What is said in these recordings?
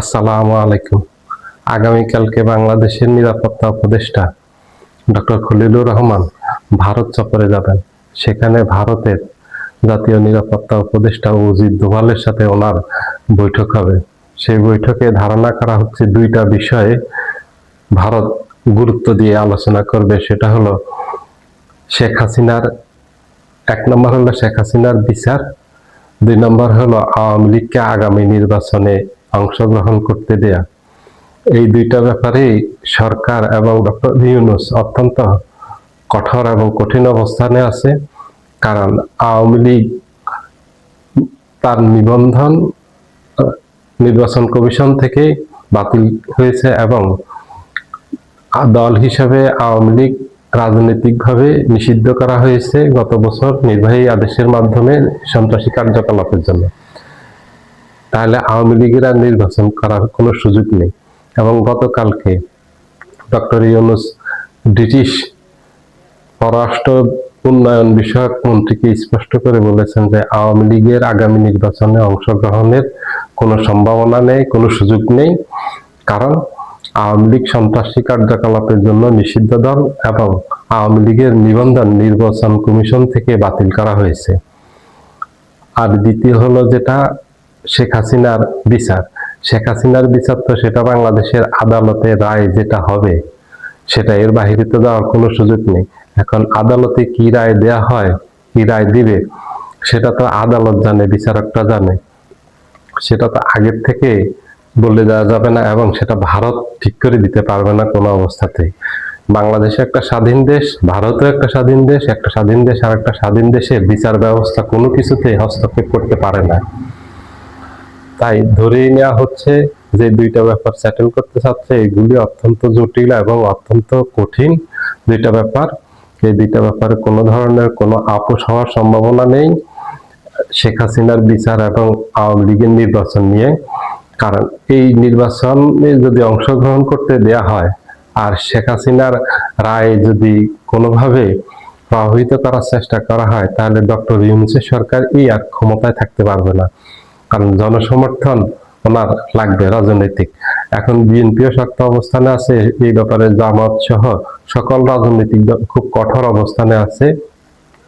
আসসালামু আলাইকুম। আগামীকালকে বাংলাদেশের নিরাপত্তা উপদেষ্টা ডক্টর খলিলুর রহমান ভারত সফরে যাবেন। সেখানে ভারতের জাতীয় নিরাপত্তা উপদেষ্টা অজিত দোভালের সাথে ওনার বৈঠক হবে। সেই বৈঠকে ধারণা করা হচ্ছে দুইটা বিষয়ে ভারত গুরুত্ব দিয়ে আলোচনা করবে। সেটা হলো শেখ হাসিনার, এক নম্বর হলো শেখ হাসিনার বিচার, দুই নম্বর হলো আওয়ামী লীগকে আগামী নির্বাচনে অংশগ্রহণ করতে দেয়া। এই দুইটা ব্যাপারে সরকার এবং ডক্টর ইউনুস অত্যন্ত কঠোর এবং কঠিন অবস্থানে আছে, কারণ আওয়ামী লীগ তার নিবন্ধন, নির্বাচন কমিশন থেকে বাতিল হয়েছে এবং দল হিসাবে আওয়ামী লীগ রাজনৈতিকভাবে নিষিদ্ধ করা হয়েছে গত বছর নির্বাহী আদেশের মাধ্যমে সন্ত্রাসী কার্যকলাপের জন্য। তাহলে আওয়ামী লীগের আর নির্বাচন করার কোনো সুযোগ নেই। এবং গতকালকে ডক্টর ইউনুস ব্রিটিশ পররাষ্ট্র উন্নয়ন বিষয়ক মন্ত্রীকে স্পষ্ট করে বলেছেন যে আওয়ামী লীগের আগামী নির্বাচনে অংশগ্রহণের কোনো সম্ভাবনা নেই, কোনো সুযোগ নেই। কারণ আওয়ামী লীগ সন্ত্রাসী কার্যকলাপের জন্য নিষিদ্ধ দল এবং আওয়ামী লীগের নিবন্ধন নির্বাচন কমিশন থেকে বাতিল করা হয়েছে। আর দ্বিতীয় হলো যেটা শেখ হাসিনার বিচার। শেখ হাসিনার বিচার তো সেটা বাংলাদেশের আদালতে রায় যেটা হবে, সেটা এর বাহিরে তো দেওয়ার কোনো সুযোগ নেই। এখন আদালতে কি রায় দেয়া হয়, কি রায় দিবে, সেটা তো আদালত জানে, বিচারকটা জানে। সেটা তো আগের থেকে বলে দেওয়া যাবে না এবং সেটা ভারত ঠিক করে দিতে পারবে না কোনো অবস্থাতেই। বাংলাদেশ একটা স্বাধীন দেশ, ভারতও একটা স্বাধীন দেশ, একটা স্বাধীন দেশ আর একটা স্বাধীন দেশে বিচার ব্যবস্থা কোনো কিছুতে হস্তক্ষেপ করতে পারে না। তাই ধরেই নেওয়া হচ্ছে যে দুইটা ব্যাপার সেটেল করতে চাচ্ছে। এগুলি অত্যন্ত জটিল এবং অত্যন্ত কঠিন দুইটা ব্যাপার। এই দুইটা ব্যাপারে কোনো ধরনের কোনো আপোষ হওয়ার সম্ভাবনা নেই। শেখ হাসিনার বিচার এবং আওয়ামী লীগের নির্বাচন নিয়ে। কারণ এই নির্বাচনে যদি অংশগ্রহণ করতে দেয়া হয় আর শেখ হাসিনার রায় যদি কোনোভাবে প্রভাবিত করার চেষ্টা করা হয়, তাহলে ডক্টর ইউনুসের সরকার এই আর ক্ষমতায় থাকতে পারবে না। কারণ জনসমর্থন ওনার লাগবে রাজনৈতিক। এখন বিএনপিও শক্ত অবস্থানে আছে, এই ব্যাপারে জামাত সহ সকল রাজনৈতিক দল খুব কঠোর অবস্থানে আছে,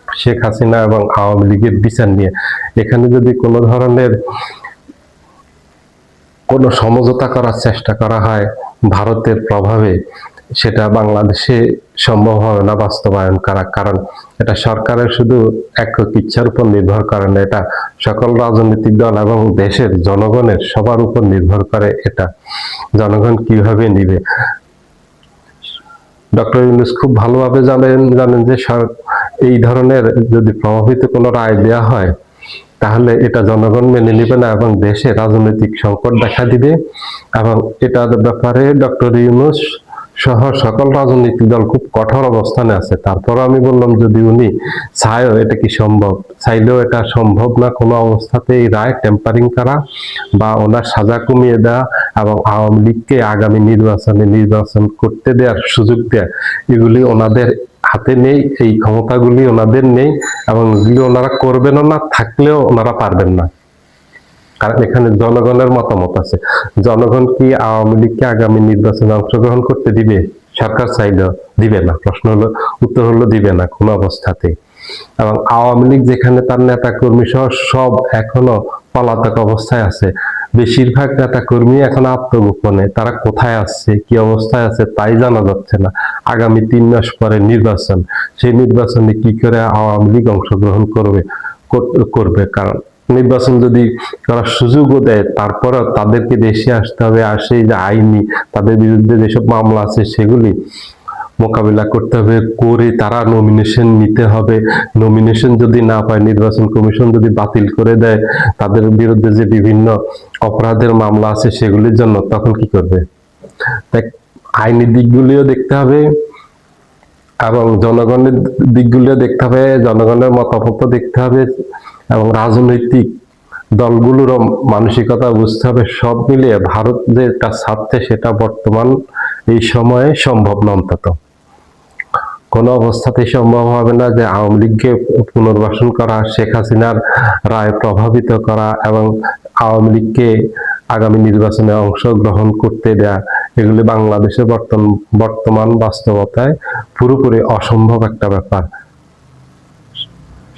শেখ হাসিনা এবং আওয়ামী লীগের বিচার নিয়ে। এখানে যদি কোনো ধরনের কোনো সমঝোতা করার চেষ্টা করা হয়, ভারতের প্রভাবে সেটা বাংলাদেশে সম্ভব হবে না বাস্তবায়ন করা। কারণ এটা সরকারের শুধু একক ইচ্ছার উপর নির্ভর করে না, এটা সকল রাজনৈতিক দল এবং দেশের জনগণের সবার উপর নির্ভর করে এটা। জনগণ কীভাবে নিবে? ডক্টর ইউনুস খুব ভালোভাবে জানেন জানেন যে এই ধরনের যদি প্রভাবিত কোনো রায় দেওয়া হয়, তাহলে এটা জনগণ মেনে নেবে না এবং দেশে রাজনৈতিক সংকট দেখা দিবে। এবং এটার ব্যাপারে ডক্টর ইউনুস সহ সকল রাজনৈতিক দল খুব কঠোর অবস্থানে আছে। তারপর আমি বললাম, যদি উনি চায়ও এটা কি সম্ভব? চাইলেও এটা সম্ভব না। কোনো অবস্থাতে এই রায় টেম্পারিং করা বা ওনার সাজা কমিয়ে দেওয়া এবং আওয়ামী লীগকে আগামী নির্বাচনে নির্বাচন করতে দেওয়ার সুযোগ দেওয়া, এগুলি ওনাদের হাতে নেই, এই ক্ষমতাগুলি ওনাদের নেই এবং এগুলি ওনারা করবেনও না, থাকলেও ওনারা পারবেন না। কারণ এখানে জনগণের মতামত আছে। জনগণ কি আওয়ামী লীগকে আগামী নির্বাচনে অংশগ্রহণ করতে দিবে? সরকার চাইলেও দিবে না। প্রশ্ন হলো, উত্তর হলো দিবে না কোনো অবস্থাতেই। এবং আওয়ামী লীগ যেখানে তার নেতা কর্মী সহ সব এখনও পলাতক অবস্থায় আছে। বেশিরভাগ নেতা কর্মী এখন আত্মগোপনে। তারা কোথায় আসছে কি অবস্থায় আছে তাই জানা যাচ্ছে না। আগামী তিন মাস পরে নির্বাচন। সেই নির্বাচনে কি করে আওয়ামী লীগ অংশগ্রহণ করবে করবে? কারণ নির্বাচন যদি করার সুযোগও দেয়, তারপরেও তাদেরকে দেশে আসতে হবে আর সেই যে আইনি তাদের বিরুদ্ধে যেসব মামলা আছে সেগুলি মোকাবিলা করতে হবে, করে তারা নমিনেশন নিতে হবে। নমিনেশন যদি না পায়, নির্বাচন কমিশন যদি বাতিল করে দেয়, তাদের বিরুদ্ধে যে বিভিন্ন অপরাধের মামলা আছে সেগুলির জন্য তখন কি করবে? আইনি দিকগুলিও দেখতে হবে এবং জনগণের দিকগুলিও দেখতে হবে, জনগণের মতামত দেখতে হবে। এবং রাজনৈতিক দলগুলোরও মানসিকতা বুঝতে হবে, সব মিলিয়ে ভারত যেটা চাচ্ছে সেটা বর্তমান এই সময়ে সম্ভব না অন্তত। কোনো অবস্থাতেই সম্ভব হবে না যে আওয়ামী লীগকে পুনর্বাসন করা, শেখ হাসিনার রায় প্রভাবিত করা এবং আওয়ামী লীগকে আগামী নির্বাচনে অংশগ্রহণ করতে দেয়া। এগুলি বাংলাদেশের বর্তমান বাস্তবতায় পুরোপুরি অসম্ভব একটা ব্যাপার।